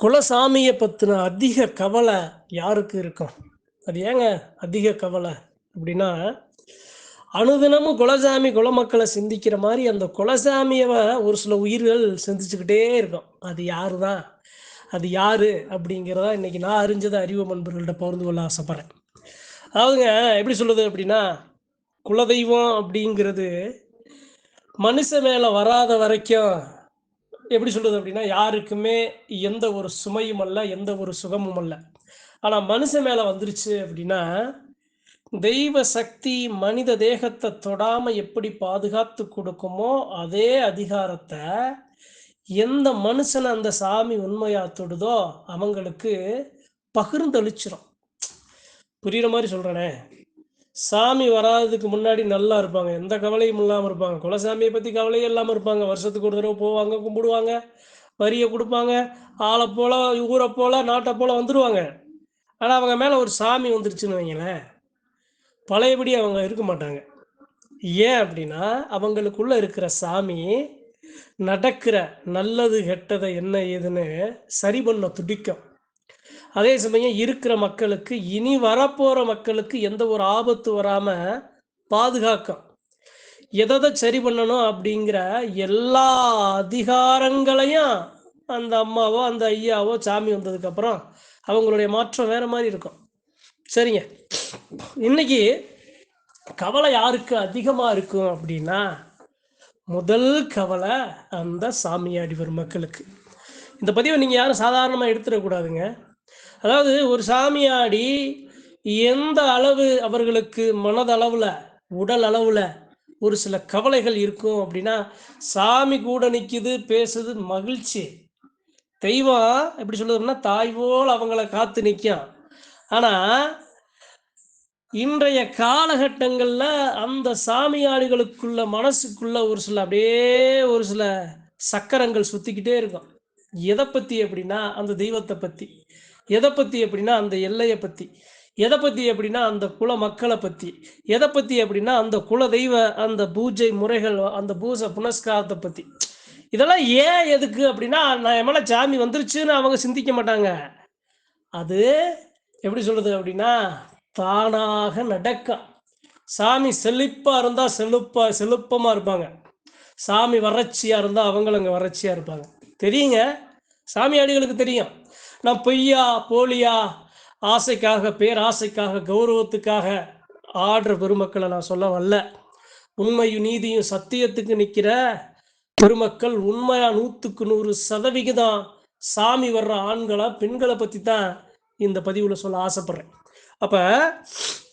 குலசாமியை பற்றின அதிக கவலை யாருக்கு இருக்கும்? அது ஏங்க அதிக கவலை அப்படின்னா அனுதினமும் குலசாமி குலமக்களை சிந்திக்கிற மாதிரி அந்த குலசாமியவை ஒரு சில உயிர்கள் சிந்திச்சுக்கிட்டே இருக்கும். அது யாரு தான் அது யாரு? அப்படிங்கிறதா இன்னைக்கு நான் அறிஞ்சதை அறிவு நண்பர்கள்ட்ட பகிர்ந்து கொள்ள ஆசைப்பட்றேன். அதாவதுங்க எப்படி சொல்லுது அப்படின்னா குலதெய்வம் அப்படிங்கிறது மனுஷ மேலே வராத வரைக்கும் எப்படி சொல்றது அப்படின்னா யாருக்குமே எந்த ஒரு சுமையும் அல்ல எந்த ஒரு சுகமும் அல்ல. ஆனால் மனுஷன் மேலே வந்துருச்சு அப்படின்னா தெய்வ சக்தி மனித தேகத்தை தொடாம எப்படி பாதுகாத்து கொடுக்குமோ அதே அதிகாரத்தை எந்த மனுஷனை அந்த சாமி உண்மையா தொடுதோ அவங்களுக்கு பகிர்ந்தளிச்சிடும் புரியுற மாதிரி சொல்றேனே? சாமி வராததுக்கு முன்னாடி நல்லா இருப்பாங்க. எந்த கவலையும் இல்லாமல் இருப்பாங்க. குலசாமியை பற்றி கவலையே இல்லாமல் இருப்பாங்க. வருஷத்துக்கு ஒரு தடவை போவாங்க கும்பிடுவாங்க வரியை கொடுப்பாங்க ஆளை போல ஊரை போல நாட்டை போல வந்துடுவாங்க ஆனால் அவங்க மேலே ஒரு சாமி வந்துருச்சுன்னு வைங்களேன். பழையபடி அவங்க இருக்க மாட்டாங்க. ஏன் அப்படின்னா அவங்களுக்குள்ள இருக்கிற சாமி நடக்கிற நல்லது கெட்டதை என்ன ஏதுன்னு சரி பண்ண துடிக்கும். அதே சமயம் இருக்கிற மக்களுக்கு இனி வரப்போகிற மக்களுக்கு எந்த ஒரு ஆபத்து வராமல் பாதுகாக்கும் எதை சரி பண்ணணும் அப்படிங்கிற எல்லா அதிகாரங்களையும் அந்த அம்மாவோ அந்த ஐயாவோ சாமி வந்ததுக்கப்புறம் அவங்களுடைய மாற்றம் வேற மாதிரி இருக்கும். சரிங்க. இன்னைக்கு கவலை யாருக்கு அதிகமாக இருக்கும் அப்படின்னா முதல் கவலை அந்த சாமியாடி வரும் மக்களுக்கு. இந்த பதிவை நீங்கள் யாரும் சாதாரணமாக எடுத்துடக்கூடாதுங்க. அதாவது ஒரு சாமியாடி எந்த அளவு அவர்களுக்கு மனதளவில் உடல் அளவில் ஒரு சில கவலைகள் இருக்கும் அப்படின்னா சாமி கூட நிற்குது பேசுது மகிழ்ச்சி. தெய்வம் எப்படி சொல்லுதுன்னா தாய் போல் அவங்கள காத்து நிற்கும் ஆனால் இன்றைய காலகட்டங்களில் அந்த சாமியாடிகளுக்குள்ள மனசுக்குள்ள ஒரு சில அப்படியே ஒரு சில சக்கரங்கள் சுற்றிக்கிட்டே இருக்கும். எதை பற்றி அப்படின்னா அந்த தெய்வத்தை பற்றி எதை பற்றி அப்படின்னா அந்த எல்லையை பற்றி எதை பற்றி அப்படின்னா அந்த குல மக்களை பற்றி எதை பற்றி அப்படின்னா அந்த குல தெய்வ அந்த பூஜை முறைகள் அந்த பூஜை புனஸ்காரத்தை பற்றி இதெல்லாம் ஏன் எதுக்கு அப்படின்னா நான் என் சாமி வந்துருச்சுன்னு அவங்க சிந்திக்க மாட்டாங்க. அது எப்படி சொல்கிறது அப்படின்னா தானாக நடக்கும் சாமி செழிப்பாக இருந்தால் செழுப்பாக செழுப்பமாக இருப்பாங்க. சாமி வறட்சியாக இருந்தால் அவங்களும் அங்கே வறட்சியாக இருப்பாங்க. தெரியுங்க? சாமியாடிகளுக்கு தெரியும். நான் பொய்யா போலியா ஆசைக்காக பேராசைக்காக கௌரவத்துக்காக ஆடுற பெருமக்களை நான் சொல்ல வரல. உண்மையும் நீதியும் சத்தியத்துக்கு நிற்கிற பெருமக்கள் உண்மையா நூற்றுக்கு நூறு சதவிகிதம் சாமி வர்ற ஆண்களா பெண்களை பற்றி தான் இந்த பதிவில் சொல்ல ஆசைப்படுறேன். அப்போ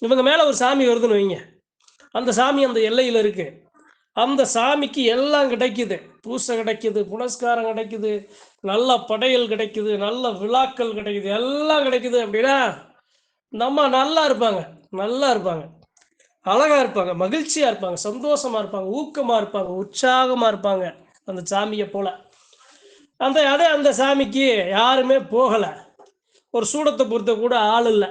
இவங்க மேலே ஒரு சாமி வருதுன்னு வைங்க. அந்த சாமி அந்த எல்லையில் இருக்குது அந்த சாமிக்கு எல்லாம் கிடைக்குது. பூசை கிடைக்குது புனஸ்காரம் கிடைக்குது நல்ல படையல் கிடைக்குது நல்ல விழாக்கள் கிடைக்குது எல்லாம் கிடைக்குது அப்படின்னா நம்ம நல்லா இருப்பாங்க நல்லா இருப்பாங்க. அழகாக இருப்பாங்க மகிழ்ச்சியாக இருப்பாங்க சந்தோஷமாக இருப்பாங்க ஊக்கமாக இருப்பாங்க உற்சாகமாக இருப்பாங்க அந்த சாமியை போல். அந்த அதே அந்த சாமிக்கு யாருமே போகலை. ஒரு சூடத்தை பொறுத்த கூட ஆள் இல்லை.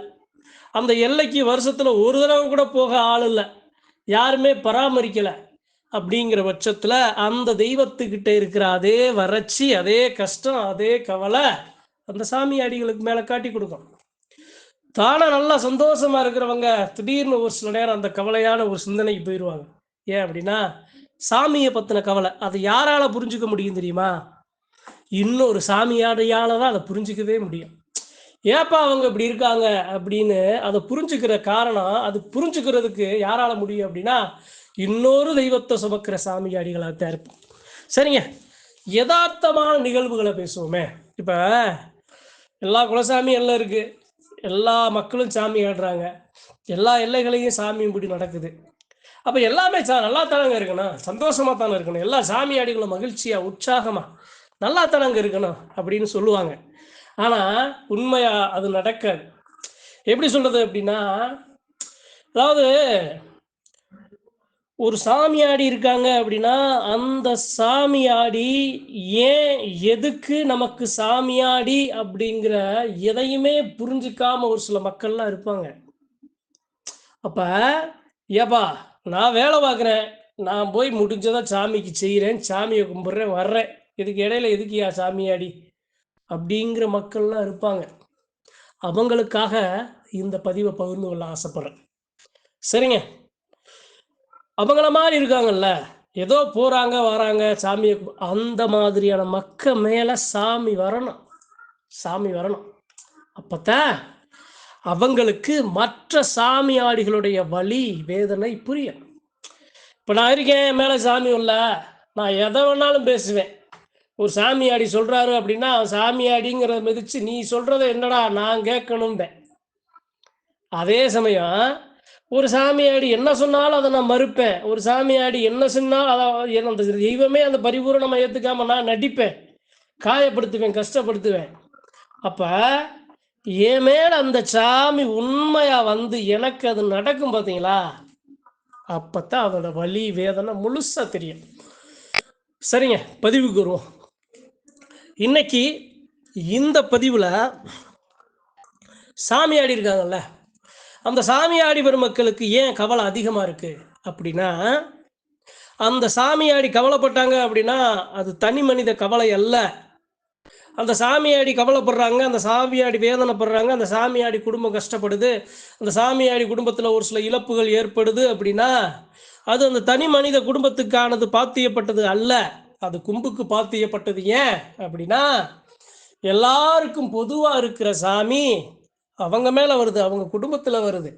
அந்த எல்லைக்கு வருஷத்தில் ஒரு தடவை கூட போக ஆள் இல்லை. யாருமே பராமரிக்கலை. அப்படிங்கிற பட்சத்துல அந்த தெய்வத்துக்கிட்ட இருக்கிற அதே வறட்சி அதே கஷ்டம் அதே கவலை அந்த சாமி அடிகளுக்கு மேல காட்டி கொடுக்கும் தானே நல்லா சந்தோஷமா இருக்கிறவங்க திடீர்னு ஒரு சில நேரம் அந்த கவலையான ஒரு சிந்தனைக்கு போயிடுவாங்க ஏன் அப்படின்னா சாமியை பத்தின கவலை அதை யாரால புரிஞ்சுக்க முடியும் தெரியுமா? இன்னொரு சாமியாடையால தான் அதை புரிஞ்சுக்கவே முடியும். ஏப்பா அவங்க இப்படி இருக்காங்க அப்படின்னு அதை புரிஞ்சுக்கிற காரணம் அது புரிஞ்சுக்கிறதுக்கு யாரால முடியும் அப்படின்னா இன்னொரு தெய்வத்தை சுமக்கிற சாமியாடிகளாக தான் இருப்போம். சரிங்க. யதார்த்தமான நிகழ்வுகளை பேசுவோமே. இப்போ எல்லா குலசாமி எல்லாம் இருக்குது எல்லா மக்களும் சாமி ஆடுறாங்க. எல்லா எல்லைகளையும் சாமி இப்படி நடக்குது. அப்போ எல்லாமே சா நல்லா தானங்க இருக்கணும். சந்தோஷமாக தானே இருக்கணும். எல்லா சாமியாடிகளும் மகிழ்ச்சியாக உற்சாகமாக நல்லா தானங்க இருக்கணும் அப்படின்னு சொல்லுவாங்க. ஆனால் உண்மையாக அது நடக்காது. எப்படி சொல்கிறது அப்படின்னா அதாவது ஒரு சாமியாடி இருக்காங்க அப்படின்னா அந்த சாமியாடி ஏன் எதுக்கு நமக்கு சாமியாடி அப்படிங்கிற எதையுமே புரிஞ்சுக்காம ஒரு சில மக்கள்லாம் இருப்பாங்க. அப்ப ஏப்பா நான் வேலை பார்க்குறேன். நான் போய் முடிஞ்சதை சாமிக்கு செய்கிறேன். சாமியை கும்பிட்றேன். வர்றேன். இதுக்கு இடையில எதுக்குயா சாமியாடி அப்படிங்கிற மக்கள்லாம் இருப்பாங்க. அவங்களுக்காக இந்த பதிவை பகிர்ந்து கொள்ள ஆசைப்படுறேன். சரிங்க. அவங்கள மாதிரி இருக்காங்கல்ல. ஏதோ போறாங்க வராங்க சாமியை அந்த மாதிரியான மக்க மேல சாமி வரணும். சாமி வரணும். அப்போத்தான் அவங்களுக்கு மற்ற சாமியாடிகளுடைய வலி வேதனை புரியும். இப்போ நான் இருக்கேன் என் மேலே சாமி உள்ள நான் எதை வேணாலும் பேசுவேன். ஒரு சாமியாடி சொல்றாரு அப்படின்னா சாமியாடிங்கிறத மிதிச்சு நீ சொல்கிறத என்னடா நான் கேட்கணும்பேன் அதே சமயம் ஒரு சாமியாடி என்ன சொன்னாலும் அதை நான் மறுப்பேன். ஒரு சாமியாடி என்ன சொன்னாலும் அதை என்ன அந்த தெய்வமே அந்த பரிபூரணமாக ஏத்துக்காம நான் நடிப்பேன். காயப்படுத்துவேன் கஷ்டப்படுத்துவேன். அப்ப என் மேல அந்த சாமி உண்மையா வந்து எனக்கு அது நடக்கும் பார்த்தீங்களா அப்பத்தான் அதோட வலி வேதனை முழுசா தெரியும். சரிங்க பதிவுக்கு வருவோம். இன்னைக்கு இந்த பதிவுல ஆடி இருக்காங்கல்ல அந்த சாமியாடி பெருமக்களுக்கு ஏன் கவலை அதிகமாக இருக்குது அப்படின்னா அந்த சாமியாடி கவலைப்பட்டாங்க அப்படின்னா அது தனி மனித கவலை அல்ல. அந்த சாமியாடி கவலைப்படுறாங்க அந்த சாமியாடி வேதனைப்படுறாங்க அந்த சாமியாடி குடும்பம் கஷ்டப்படுது அந்த சாமியாடி குடும்பத்தில் ஒரு சில இழப்புகள் ஏற்படுது அப்படின்னா அது அந்த தனி மனித குடும்பத்துக்கானது பாத்தியப்பட்டது அல்ல. அது கும்புக்கு பாத்தியப்பட்டது ஏன் அப்படின்னா எல்லாருக்கும் பொதுவாக இருக்கிற சாமி அவங்க மேலே வருது அவங்க குடும்பத்தில் வருது.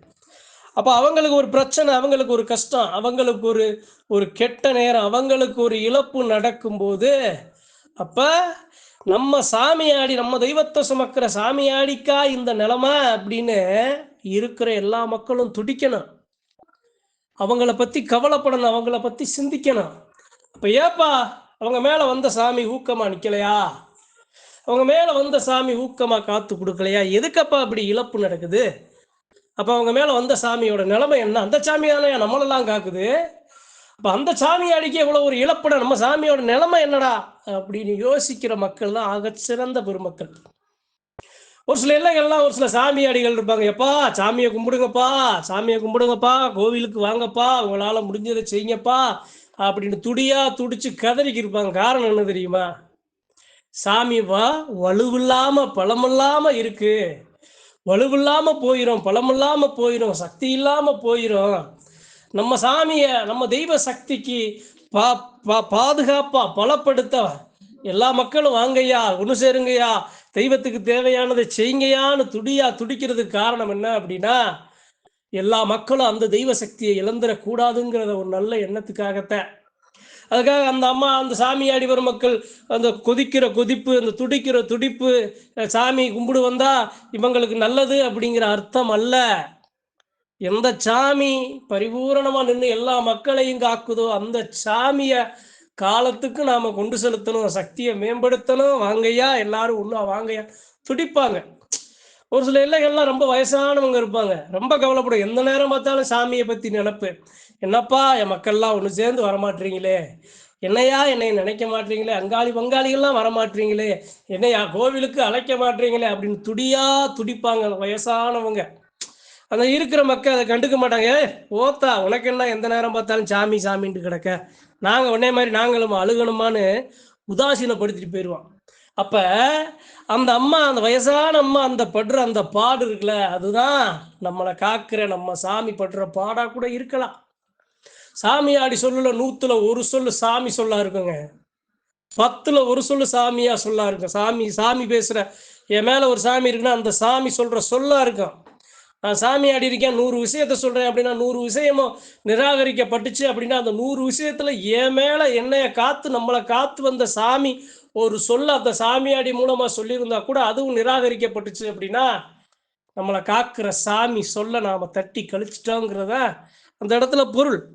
அப்போ அவங்களுக்கு ஒரு பிரச்சனை அவங்களுக்கு ஒரு கஷ்டம் அவங்களுக்கு ஒரு ஒரு கெட்ட நேரம் அவங்களுக்கு ஒரு இழப்பு நடக்கும்போது அப்போ நம்ம சாமியாடி நம்ம தெய்வத்தை சுமக்கிற சாமியாடிக்கா இந்த நிலமை அப்படின்னு இருக்கிற எல்லா மக்களும் துடிக்கணும். அவங்கள பற்றி கவலைப்படணும் அவங்கள பற்றி சிந்திக்கணும். அப்போ ஏப்பா அவங்க மேலே வந்த சாமி ஊக்கமாக நிற்கலையா அவங்க மேலே வந்த சாமி ஊக்கமாக காத்து கொடுக்கலையா? எதுக்கப்பா அப்படி இழப்பு நடக்குது? அப்போ அவங்க மேலே வந்த சாமியோட நிலைமை என்ன? அந்த சாமி தானே நம்மளெல்லாம் காக்குது. அப்போ அந்த சாமியாடிக்கு இவ்வளோ ஒரு இழப்புடா? நம்ம சாமியோட நிலைமை என்னடா? அப்படின்னு யோசிக்கிற மக்கள் தான் ஆகச்சிறந்த பெருமக்கள். ஒரு சில இல்லைகள்லாம் ஒரு சில சாமி அடிகள் இருப்பாங்க. எப்பா சாமியை கும்பிடுங்கப்பா சாமியை கும்பிடுங்கப்பா கோவிலுக்கு வாங்கப்பா உங்களால் முடிஞ்சதை செய்யுங்கப்பா அப்படின்னு துடியா துடிச்சு கதறிக்கு இருப்பாங்க காரணம் என்ன தெரியுமா? சாமி வா வலுவில்லாம பலமில்லாம இருக்கு. வலுவில்லாம போயிரும் பலமில்லாம போயிரும் சக்தி இல்லாம போயிரும். நம்ம சாமிய நம்ம தெய்வ சக்திக்கு பா பா பாதுகாப்பா பலப்படுத்த எல்லா மக்களும் வாங்கய்யா ஒன்று சேருங்கய்யா தெய்வத்துக்கு தேவையானதை செய்யுங்கயான்னு துடியா துடிக்கிறதுக்கு காரணம் என்ன அப்படின்னா எல்லா மக்களும் அந்த தெய்வ சக்தியை இழந்துடக்கூடாதுங்கிறத ஒரு நல்ல எண்ணத்துக்காகத்தான். அதுக்காக அந்த அம்மா அந்த சாமியாடி வரும் மக்கள் அந்த கொதிக்கிற கொதிப்பு அந்த துடிக்கிற துடிப்பு சாமி கும்பிடு வந்தா இவங்களுக்கு நல்லது அப்படிங்கிற அர்த்தம் அல்ல. எந்த சாமி பரிபூரணமா நின்று எல்லா மக்களையும் காக்குதோ அந்த சாமிய காலத்துக்கு நாம கொண்டு செலுத்தணும் சக்தியை மேம்படுத்தணும். வாங்கய்யா எல்லாரும் ஒன்றா வாங்கையா துடிப்பாங்க. ஒரு சில இல்லைகள்லாம் ரொம்ப வயசானவங்க இருப்பாங்க. ரொம்ப கவலைப்படும். எந்த நேரம் பார்த்தாலும் சாமியை பற்றி நினப்பு. என்னப்பா என் மக்கள்லாம் ஒன்று சேர்ந்து வரமாட்டீங்களே. என்னையா என்னை நினைக்க மாட்டீங்களே? அங்காளி பங்காளிகள்லாம் வரமாட்டீங்களே? என்னையா கோவிலுக்கு அழைக்க மாட்டீங்களே? அப்படின்னு துடியா துடிப்பாங்க அந்த வயசானவங்க. அந்த இருக்கிற மக்கள் அதை கண்டுக்க மாட்டாங்க. ஓத்தா உனக்கு என்ன? எந்த நேரம் பார்த்தாலும் சாமி சாமின்ட்டு கிடக்க. நாங்கள் உடனே மாதிரி நாங்களும் அழுகணுமான்னு உதாசீனப்படுத்திட்டு போயிடுவான் அப்ப அந்த அம்மா அந்த வயசான அம்மா அந்த படுற அந்த பாடு இருக்குல்ல அதுதான் நம்மளை காக்கிற நம்ம சாமி படுற பாடா கூட இருக்கலாம். சாமியாடி சொல்லுல நூத்துல ஒரு சொல்லு சாமி சொல்லா இருக்குங்க. பத்துல ஒரு சொல்லு சாமியா சொல்லா இருக்கும் சாமி சாமி பேசுற என் மேல ஒரு சாமி இருக்குன்னா அந்த சாமி சொல்ற சொல்லா இருக்கும் நான் சாமி ஆடி இருக்கேன் நூறு விஷயத்த சொல்கிறேன் அப்படின்னா நூறு விஷயமும் நிராகரிக்கப்பட்டுச்சு அப்படின்னா அந்த நூறு விஷயத்தில் என் மேலே என்னைய காத்து நம்மளை காத்து வந்த சாமி ஒரு சொல்ல அந்த சாமியாடி மூலமாக சொல்லியிருந்தா கூட அதுவும் நிராகரிக்கப்பட்டுச்சு அப்படின்னா நம்மளை காக்கிற சாமி சொல்ல நாம் தட்டி கழிச்சிட்டோங்கிறத அந்த இடத்துல பொருள்.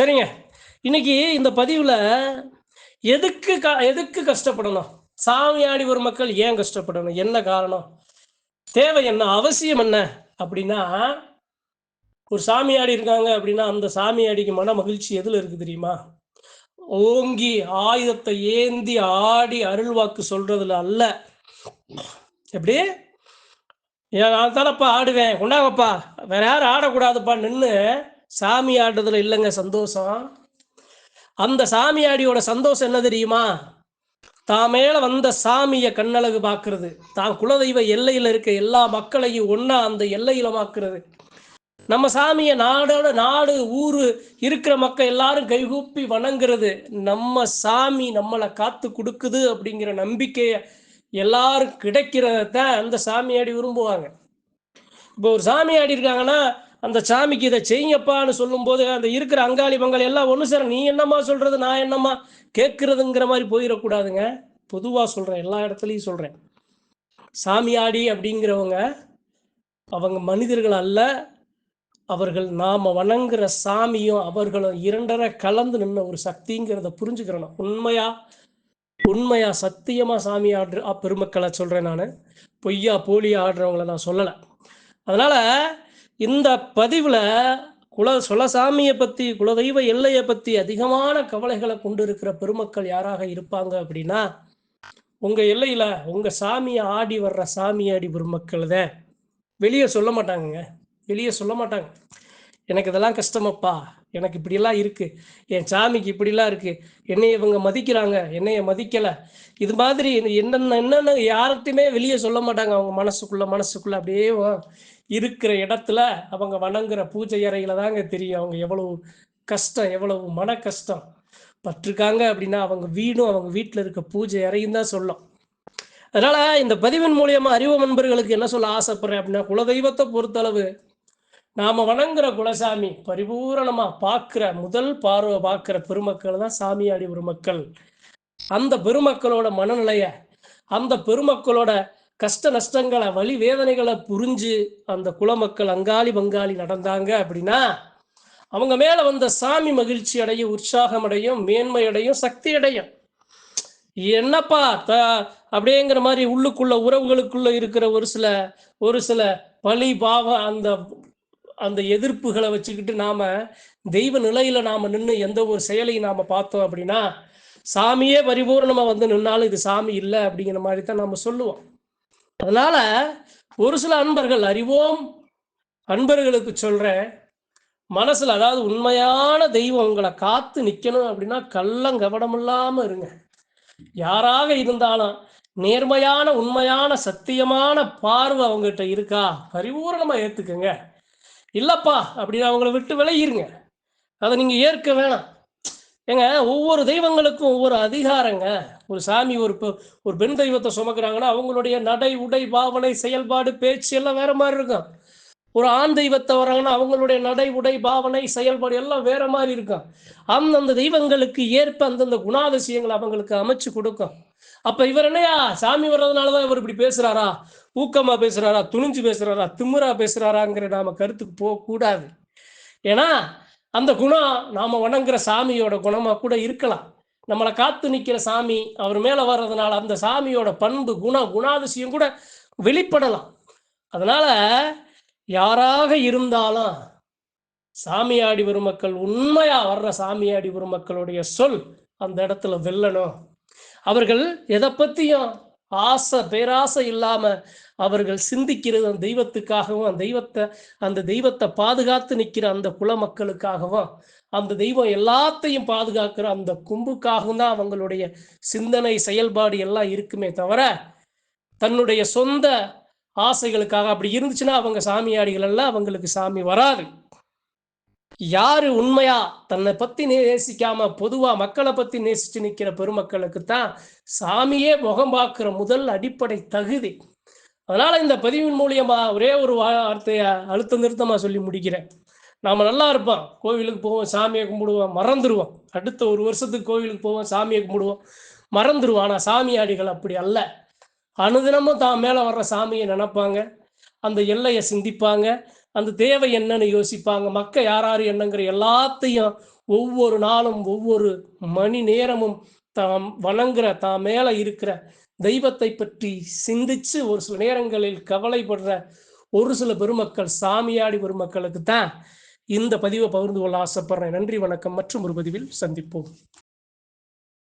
சரிங்க. இன்னைக்கு இந்த பதிவில் எதுக்கு க எதுக்கு கஷ்டப்படணும்? சாமியாடி ஒரு மக்கள் ஏன் கஷ்டப்படணும்? என்ன காரணம்? தேவை என்ன? அவசியம் என்ன? அப்படின்னா ஒரு சாமியாடி இருக்காங்க அப்படின்னா அந்த சாமியாடிக்கு மன மகிழ்ச்சி எதுல இருக்கு தெரியுமா? ஓங்கி ஆயுதத்தை ஏந்தி ஆடி அருள்வாக்கு சொல்றதுல அல்ல. எப்படி? ஏன் நான் தானப்பா ஆடுவேன். கொண்டாங்கப்பா. வேற யாரும் ஆடக்கூடாதுப்பா. நின்று சாமி ஆடுறதுல இல்லைங்க சந்தோஷம். அந்த சாமியாடியோட சந்தோஷம் என்ன தெரியுமா? தான் மேல வந்த சாமியை கண்ணழகு பார்க்கறது. தான் குலதெய்வ எல்லையில் இருக்க எல்லா மக்களையும் ஒன்றா அந்த எல்லையில் பார்க்கறது நம்ம சாமியை நாடோட நாடு ஊர் இருக்கிற மக்கள் எல்லாரும் கைகூப்பி வணங்குறது. நம்ம சாமி நம்மளை காத்து கொடுக்குது அப்படிங்கிற நம்பிக்கையை எல்லாரும் கிடைக்கிறத அந்த சாமியாடி விரும்புவாங்க. இப்போ ஒரு சாமியாடி இருக்காங்கன்னா அந்த சாமிக்கு இதை செய்யப்பான்னு சொல்லும்போது அந்த இருக்கிற அங்காளி பங்காளி எல்லாம் ஒன்று சார் நீ என்னம்மா சொல்கிறது நான் என்னம்மா? கேட்குறதுங்கிற மாதிரி போயிடக்கூடாதுங்க. பொதுவாக சொல்கிறேன் எல்லா இடத்துலையும் சொல்கிறேன் சாமியாடி அப்படிங்கிறவங்க அவங்க மனிதர்கள் அல்ல. அவர்கள் நாம் வணங்குற சாமியும் அவர்களும் இரண்டரை கலந்து நின்ன ஒரு சக்திங்கிறத புரிஞ்சுக்கிறணும். உண்மையா? உண்மையா? சத்தியமா சாமி ஆடுற பெருமக்களை சொல்கிறேன் நான். பொய்யா போலியா ஆடுறவங்கள நான் சொல்லலை. அதனால் இந்த பதிவில் குல சுலசாமியை பற்றி குலதெய்வ எல்லையை பற்றி அதிகமான கவலைகளை கொண்டு இருக்கிற பெருமக்கள் யாராக இருப்பாங்க அப்படின்னா உங்கள் எல்லையில் உங்கள் சாமியை ஆடி வர்ற சாமியாடி பெருமக்கள் தான். வெளியே சொல்ல மாட்டாங்கங்க. வெளியே சொல்ல மாட்டாங்க. எனக்கு இதெல்லாம் கஷ்டமப்பா. எனக்கு இப்படிலாம் இருக்குது என் சாமிக்கு இப்படிலாம் இருக்குது என்னை இவங்க மதிக்கிறாங்க. என்னைய மதிக்கலை. இது மாதிரி என்னென்ன என்னென்ன யார்கிட்டையுமே வெளியே சொல்ல மாட்டாங்க. அவங்க மனசுக்குள்ளே மனசுக்குள்ளே அப்படியே இருக்கிற இடத்துல அவங்க வணங்குற பூஜை அறையில் தாங்க தெரியும். அவங்க எவ்வளவு கஷ்டம் எவ்வளவு மன கஷ்டம். பட்டிருக்காங்க அப்படின்னா அவங்க வீடும் அவங்க வீட்டில் இருக்க பூஜை அறையும் தான் சொல்லும். அதனால் இந்த பதிவின் மூலியமாக அறிவு நண்பர்களுக்கு என்ன சொல்ல ஆசைப்படுறேன் அப்படின்னா குலதெய்வத்தை பொறுத்தளவு நாம வணங்குற குலசாமி பரிபூரணமா பார்க்கிற முதல் பார்வை பார்க்கிற பெருமக்கள் தான் சாமியாடி பெருமக்கள் அந்த பெருமக்களோட மனநிலைய அந்த பெருமக்களோட கஷ்ட நஷ்டங்களை வழி வேதனைகளை புரிஞ்சு அந்த குலமக்கள் அங்காளி பங்காளி நடந்தாங்க அப்படின்னா அவங்க மேல வந்த சாமி மகிழ்ச்சி அடையும் உற்சாகம் அடையும் மேன்மை அடையும் சக்தி அடையும். என்னப்பா த அப்படிங்கிற மாதிரி உள்ளுக்குள்ள உறவுகளுக்குள்ள இருக்கிற ஒரு சில ஒரு சில பழி பாவம் அந்த அந்த எதிர்ப்புகளை வச்சுக்கிட்டு நாம தெய்வ நிலையில நாம நின்று எந்த ஒரு செயலையும் நாம பார்த்தோம் அப்படின்னா சாமியே பரிபூர்ணமா வந்து நின்னாலும் இது சாமி இல்லை அப்படிங்கிற மாதிரி தான் நம்ம சொல்லுவோம். அதனால ஒரு சில அன்பர்கள் அறிவோம் அன்பர்களுக்கு சொல்றேன் மனசுல அதாவது உண்மையான தெய்வம் உங்களை காத்து நிக்கணும் அப்படின்னா கள்ளம் கவனம் இல்லாம இருங்க. யாராக இருந்தாலும் நேர்மையான உண்மையான சத்தியமான பார்வை அவங்ககிட்ட இருக்கா பரிபூர்ணமா ஏத்துக்குங்க. இல்லைப்பா அப்படின்னு அவங்கள விட்டு விலகிருங்க. அதை நீங்கள் ஏற்க வேணாம். ஏங்க ஒவ்வொரு தெய்வங்களுக்கும் ஒவ்வொரு அதிகாரங்க. ஒரு சாமி ஒரு ஒரு பெண் தெய்வத்தை சுமக்கிறாங்கன்னா அவங்களுடைய நடை உடை பாவனை செயல்பாடு பேச்சு எல்லாம் வேற மாதிரி இருக்கும். ஒரு ஆண் தெய்வத்தை வராங்கன்னா அவங்களுடைய நடை உடை பாவனை செயல்பாடு எல்லாம் வேற மாதிரி இருக்கும் அந்தந்த தெய்வங்களுக்கு ஏற்ப அந்தந்த குணாதிசயங்களை அவங்களுக்கு அமைச்சு கொடுக்கும். அப்ப இவர் என்னையா? சாமி வர்றதுனாலதான் இவர் இப்படி பேசுறாரா? ஊக்கமா பேசுறாரா? துணிஞ்சு பேசுறாரா? திமுறா பேசுறாராங்கிற நாம கருத்துக்கு போக கூடாது. ஏன்னா அந்த குணம் நாம வணங்குற சாமியோட குணமா கூட இருக்கலாம். நம்மளை காத்து நிற்கிற சாமி அவர் மேல வர்றதுனால அந்த சாமியோட பண்பு குண குணாதிசயம் கூட வெளிப்படலாம். அதனால யாராக இருந்தாலும் சாமியாடி பெருமக்கள் உண்மையா வர்ற சாமியாடி பெருமக்களுடைய சொல் அந்த இடத்துல வெல்லணும். அவர்கள் எதை பத்தியும் ஆசை பேராசை இல்லாம அவர்கள் சிந்திக்கிறது அந்த தெய்வத்துக்காகவும் அந்த தெய்வத்தை அந்த தெய்வத்தை பாதுகாத்து நிற்கிற அந்த குல மக்களுக்காகவும் அந்த தெய்வம் எல்லாத்தையும் பாதுகாக்கிற அந்த கும்புக்காகவும் தான் அவங்களுடைய சிந்தனை செயல்பாடு எல்லாம் இருக்குமே தவிர தன்னுடைய சொந்த ஆசைகளுக்காக அப்படி இருந்துச்சுன்னா அவங்க சாமியாடிகள் எல்லாம் அவங்களுக்கு சாமி வராது. யாரு உண்மையா தன்னை பத்தி நேசிக்காம பொதுவா மக்களை பத்தி நேசிச்சு நிக்கிற பெருமக்களுக்கு தான் சாமியே முகம் பார்க்கிற முதல் அடிப்படை தகுதி. அதனால இந்த பதிவின் மூலியமா ஒரே ஒரு வார்த்தைய அழுத்த நிறுத்தமா சொல்லி முடிக்கிறேன். நாம நல்லா இருப்போம். கோவிலுக்கு போவோம் சாமியை கும்பிடுவோம் மறந்துடுவோம் அடுத்த ஒரு வருஷத்துக்கு கோவிலுக்கு போவோம் சாமியை கும்பிடுவோம் மறந்துடுவோம் ஆனா சாமியாடிகள் அப்படி அல்ல. அனுதினமும் தான் மேலே வர்ற சாமியை நினைப்பாங்க. அந்த எல்லையை சிந்திப்பாங்க. அந்த தேவை என்னன்னு யோசிப்பாங்க. மக்க யார் என்னங்கிற எல்லாத்தையும் ஒவ்வொரு நாளும் ஒவ்வொரு மணி நேரமும் தாம் வணங்குற தாம் மேலே இருக்கிற தெய்வத்தை பற்றி சிந்திச்சு ஒரு சில நேரங்களில் கவலைப்படுற ஒரு சில பெருமக்கள் சாமியாடி பெருமக்களுக்கு தான் இந்த பதிவை பகிர்ந்து கொள்ள ஆசைப்படுறேன். நன்றி வணக்கம். மற்றும் ஒரு பதிவில் சந்திப்போம்.